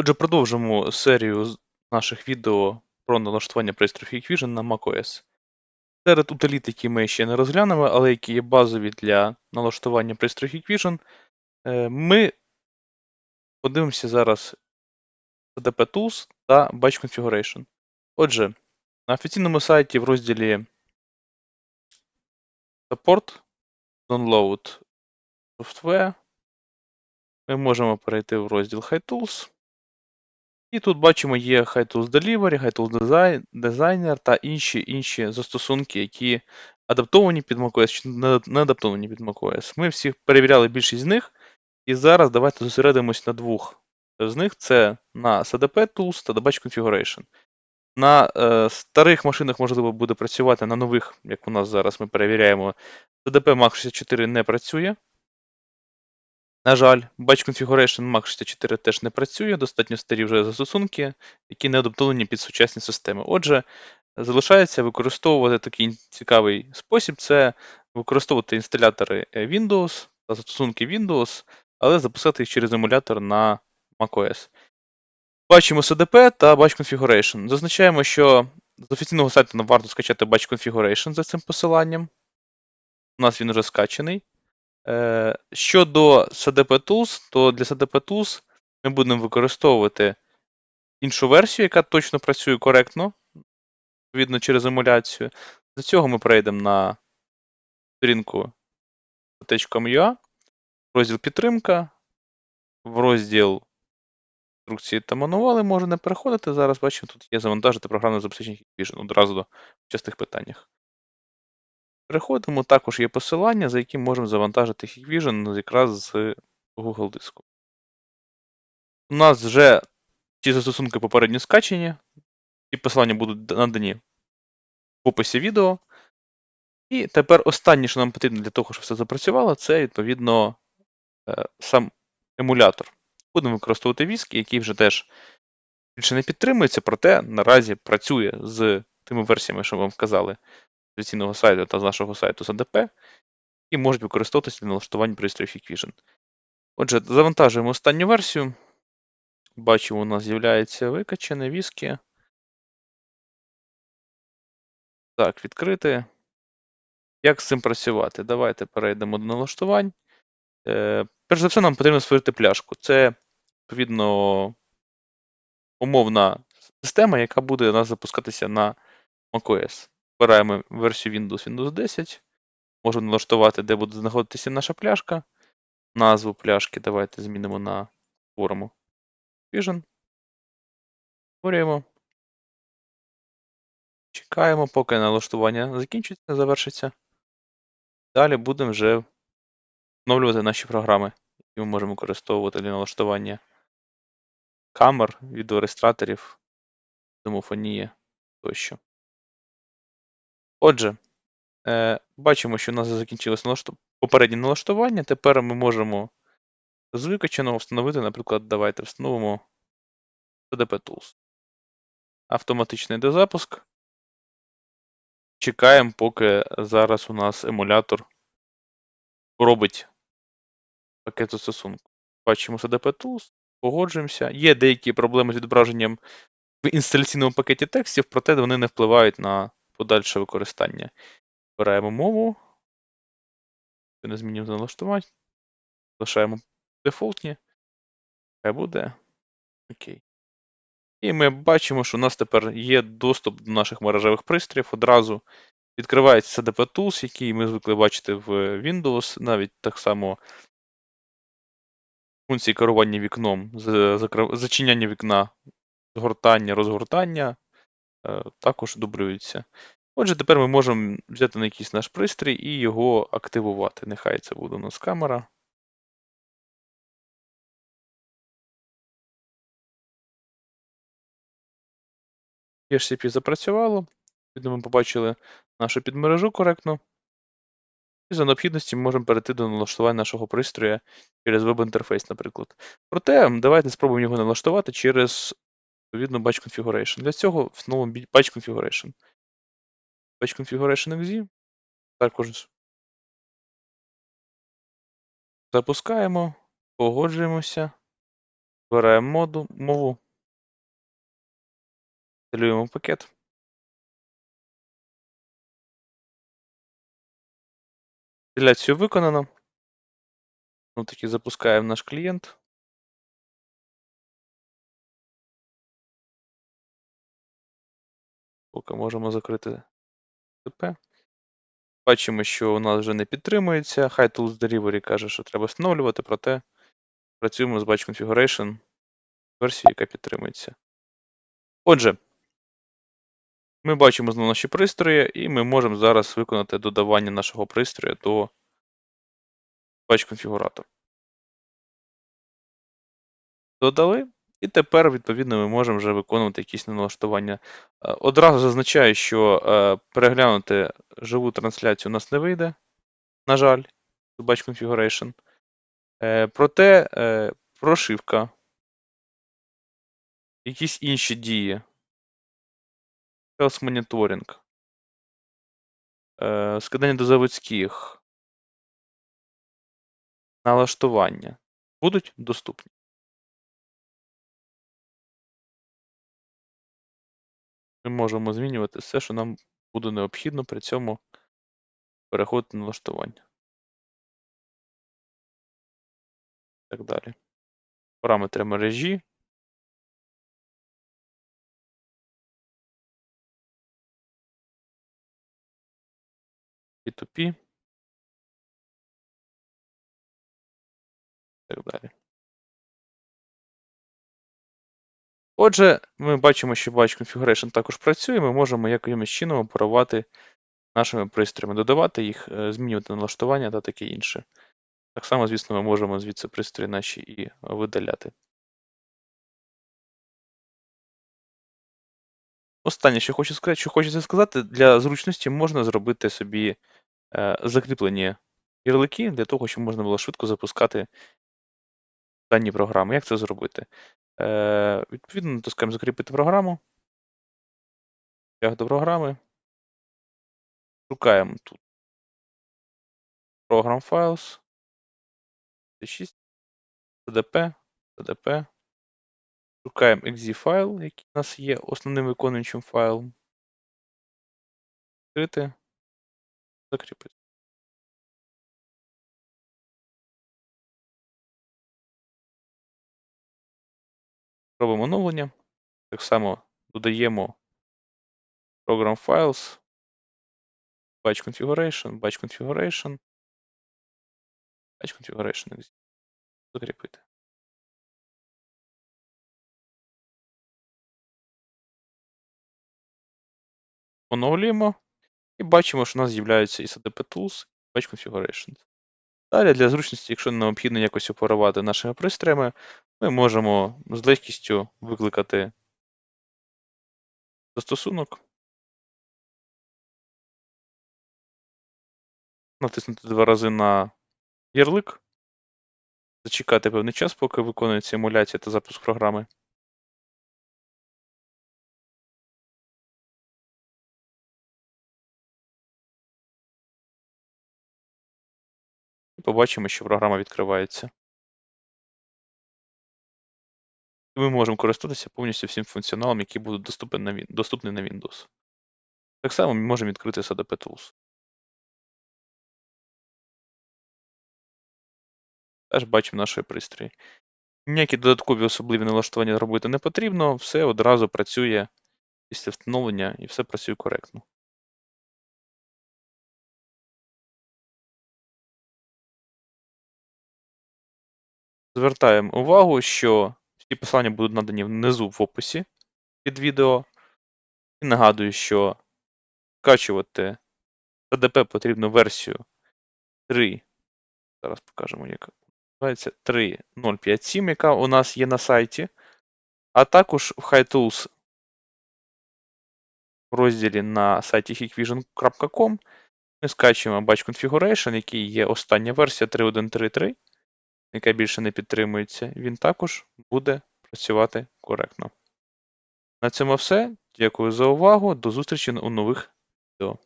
Отже, продовжимо серію наших відео про налаштування пристроїв Hikvision на macOS. Серед утиліт, які ми ще не розглянемо, але які є базові для налаштування пристроїв Hikvision, е, ми подивимося зараз CDP Tools та Batch Configuration. Отже, на офіційному сайті в розділі Support, Download Software ми можемо перейти в розділ High Tools. І тут бачимо є HiTools Delivery, Design- Designer та інші інші застосунки, які адаптовані під macOS чи не адаптовані під macOS. Ми всіх перевіряли більшість з них, і зараз давайте зосередимось на двох з них: це на CDP Tools та Batch Configuration. На е, старих машинах можливо буде працювати, на нових, як у нас зараз ми перевіряємо, CDP Max 64 не працює. На жаль, Batch Configuration Mac 64 теж не працює, достатньо старі вже застосунки, які не адаптовані під сучасні системи. Отже, залишається використовувати такий цікавий спосіб: це використовувати інсталятори е, Windows та застосунки Windows, але записати їх через емулятор на macOS. Бачимо CDP та Batch Configuration. Зазначаємо, що з офіційного сайту нам варто скачати Batch Configuration за цим посиланням. У нас він вже скачаний. Е, Щодо CDP Tools, то для CDP Tools ми будемо використовувати іншу версію, яка точно працює коректно, відповідно через емуляцію. Для цього ми перейдемо на сторінку .ua, розділ підтримка, в розділ інструкції та мануали можна не переходити. Зараз бачимо, тут є завантажити програмне забезпечення одразу до частих питаннях. Переходимо, також є посилання, за яким можемо завантажити Hikvision якраз з Google диску. У нас вже ці застосунки попередньо скачені. Ці посилання будуть надані в описі відео. І тепер останнє, що нам потрібно для того, щоб все запрацювало, це, відповідно, е, сам емулятор. Будемо використовувати віск, який вже теж більше не підтримується, проте наразі працює з тими версіями, що вам вказали офіційного сайту та з нашого сайту ZDP, і можуть використовуватися для налаштування пристроїв Hikvision. Отже, завантажуємо останню версію. Бачимо, у нас з'являється викачане віскі. Так, відкрити. Як з цим працювати? Давайте перейдемо до налаштувань. Е, Перш за все, нам потрібно створити пляшку. Це, відповідно, умовна система, яка буде у нас запускатися на macOS. Вибираємо версію Windows Windows 10. Можемо налаштувати, де буде знаходитися наша пляшка. Назву пляшки давайте змінимо на форму Vision. Створюємо. Чекаємо, поки налаштування закінчиться, завершиться. Далі будемо вже встановлювати наші програми, які ми можемо використовувати для налаштування камер, відеореєстраторів, домофонії тощо. Отже, е, бачимо, що у нас закінчилось налашту... попереднє налаштування. Тепер ми можемо з викачаного встановити, наприклад, давайте встановимо CDP Tools. Автоматичний дозапуск. Чекаємо, поки зараз у нас емулятор робить пакет застосунку. Бачимо CDP Tools, погоджуємося. Є деякі проблеми з відображенням в інсталяційному пакеті текстів, проте вони не впливають на подальше використання. Вибираємо мову. Не змінюємо налаштування. Залишаємо дефолтні. Хай буде. Окей. І ми бачимо, що у нас тепер є доступ до наших мережевих пристроїв. Одразу відкривається CDP Tools, який ми звикли бачити в Windows, навіть так само функції керування вікном, зачиняння вікна, згортання, розгортання е, також дублюються. Отже, тепер ми можемо взяти на якийсь наш пристрій і його активувати. Нехай це буде у нас камера. HCP запрацювало. Ми побачили нашу підмережу коректно. І за необхідності ми можемо перейти до налаштування нашого пристрою через веб-інтерфейс, наприклад. Проте, давайте спробуємо його налаштувати через відповідно Batch Configuration. Для цього встановимо Batch Configuration. Batch Configuration exe. Також запускаємо, погоджуємося. Вибираємо моду, мову. Інсталюємо пакет. Інсталяцію виконано. Ну, таки запускаємо наш клієнт. Поки можемо закрити ТП. Бачимо, що у нас вже не підтримується. High Tools Delivery каже, що треба встановлювати, проте працюємо з Batch Configuration версією, яка підтримується. Отже, ми бачимо знову наші пристрої, і ми можемо зараз виконати додавання нашого пристрою до Batch конфігуратора. Додали, і тепер, відповідно, ми можемо вже виконувати якісь налаштування. Е, Одразу зазначаю, що е, переглянути живу трансляцію у нас не вийде, на жаль, Batch Configuration. Е, Проте прошивка, якісь інші дії, е, скидання до заводських, налаштування будуть доступні. Ми можемо змінювати все, що нам буде необхідно, при цьому переходити на налаштування. Так далі. Параметри мережі. P2P. І так далі. Отже, ми бачимо, що Batch Configuration також працює, ми можемо якимось чином оперувати нашими пристроями, додавати їх, е, змінювати налаштування та таке інше. Так само, звісно, ми можемо звідси пристрої наші і видаляти. Останнє, що хочу сказати, що хочеться сказати, для зручності можна зробити собі е, закріплені ярлики для того, щоб можна було швидко запускати дані програми. Як це зробити? Е, Відповідно, натискаємо закріпити програму. Тяг до програми. Шукаємо тут Program Files. C6, CDP, CDP. Шукаємо exe файл, який у нас є основним виконуючим файлом. Відкрити. Закріпити. Робимо оновлення. Так само додаємо Program Files, Batch Configuration, Batch Configuration, Batch Configuration. Закріпити. Оновлюємо і бачимо, що у нас з'являються і CDP Tools, і Batch Configuration. Далі для зручності, якщо необхідно якось оперувати нашими пристроями, ми можемо з легкістю викликати застосунок, натиснути два рази на ярлик, зачекати певний час, поки виконується емуляція та запуск програми. І побачимо, що програма відкривається. Ми можемо користуватися повністю всім функціоналом, який буде доступний на, доступний на Windows. Так само ми можемо відкрити CDP Tools. Теж бачимо наші пристрої. Ніякі додаткові особливі налаштування робити не потрібно, все одразу працює після встановлення і все працює коректно. Звертаємо увагу, що всі посилання будуть надані внизу в описі під відео. І нагадую, що скачувати CDP потрібно версію 3. Зараз покажемо, яка називається 3.057, яка у нас є на сайті. А також в HiTools розділі на сайті hikvision.com ми скачуємо Batch Configuration, який є остання версія 3.1.3.3, яка більше не підтримується. Він також буде працювати коректно. На цьому все. Дякую за увагу. До зустрічі у нових відео.